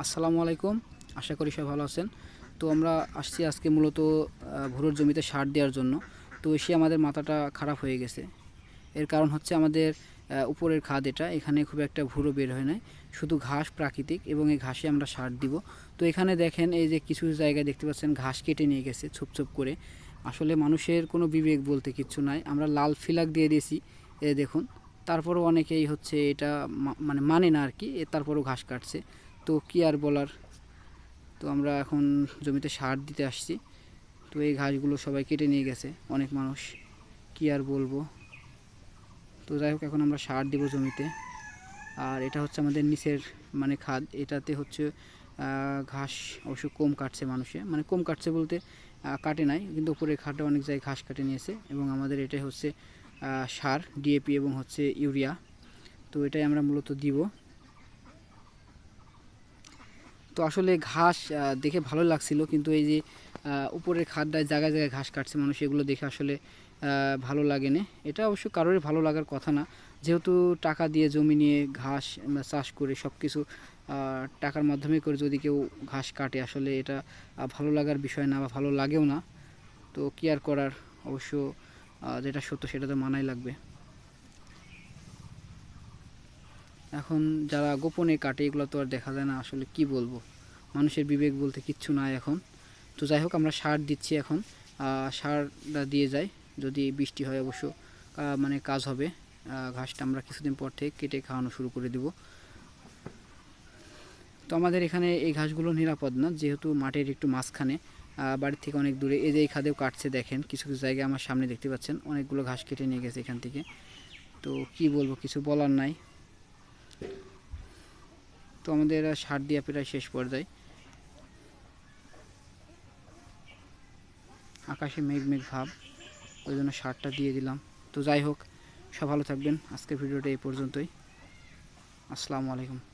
আসসালামু আলাইকুম। আশা করি সবাই ভালো আছেন। তো আমরা আসছি আজকে মূলত ভুরোর জমিতে সার দেওয়ার জন্য। তো এসে আমাদের মাথাটা খারাপ হয়ে গেছে। এর কারণ হচ্ছে আমাদের উপরের খাদ এটা। এখানে খুব একটা ভুরো বের হয় না শুধু ঘাস প্রাকৃতিক এবং এই ঘাসে আমরা সার দিব। তো এখানে দেখেন এই যে কিছু জায়গায় দেখতে পাচ্ছেন, ঘাস কেটে নিয়ে গেছে ছোপ ছোপ করে। আসলে মানুষের কোনো বিবেক বলতে কিচ্ছু নাই। আমরা লাল ফিলাক দিয়ে দিয়েছি। এ দেখুন, তারপরও অনেকেই হচ্ছে এটা মানে মানে না আর কি। তারপরও ঘাস কাটছে। তো কি আর বলার? তো আমরা এখন জমিতে সার দিতে আসছি। তো এই ঘাসগুলো সবাই কেটে নিয়ে গেছে, অনেক মানুষ। কি আর বলব? তো যাই হোক, এখন আমরা সার দিব জমিতে। আর এটা হচ্ছে আমাদের নিচের মানে খাদ। এটাতে হচ্ছে ঘাস অবশ্য কম কাটছে মানুষে। মানে কম কাটছে বলতে কাটে নাই, কিন্তু উপরে খাটে অনেক জায়গায় ঘাস কাটে নিয়েছে। এবং আমাদের এটাই হচ্ছে সার ডিএপি এবং হচ্ছে ইউরিয়া। তো এটাই আমরা মূলত দিব। তো আসলে ঘাস দেখে ভালো লাগছিল। কিন্তু এই যে উপরের খাদ্যায় জায়গায় জায়গায় ঘাস কাটছে মানুষ, এগুলো দেখে আসলে ভালো লাগে না এটা অবশ্য কারোরই ভালো লাগার কথা না। যেহেতু টাকা দিয়ে জমি নিয়ে ঘাস চাষ করে সব কিছু টাকার মাধ্যমে করে যদি কেউ ঘাস কাটে, আসলে এটা ভালো লাগার বিষয় না বা ভালো লাগেও না। তো কি আর করার? অবশ্য যেটা সত্য সেটা তো মানাই লাগবে। এখন যারা গোপনে কাটে, এগুলো তো আর দেখা যায় না আসলে কি বলব। মানুষের বিবেক বলতে কিচ্ছু নাই এখন। তো যাই হোক, আমরা সার দিচ্ছি এখন। সারটা দিয়ে যাই। যদি বৃষ্টি হয় অবশ্য মানে কাজ হবে। ঘাসটা আমরা কিছুদিন পর থেকে কেটে খাওয়ানো শুরু করে দেব। তো আমাদের এখানে এই ঘাসগুলো নিরাপদ না, যেহেতু মাঠের একটু মাঝখানে। বাড়ির থেকে অনেক দূরে। এই যে এই খাদেও কাটছে, দেখেন, কিছু কিছু জায়গায় আমার সামনে দেখতে পাচ্ছেন। অনেকগুলো ঘাস কেটে নিয়ে গেছে এখান থেকে। তো কি বলব, কিছু বলার নাই। তো আমাদের সার দেওয়া প্রায় শেষ পর্যায়ে। আকাশে মেঘ মেঘ ভাব, ওই জন্য সারটা দিয়ে দিলাম। তো যাই হোক, সব ভালো থাকবেন। আজকের ভিডিওটা এই পর্যন্তই। আসসালামু আলাইকুম।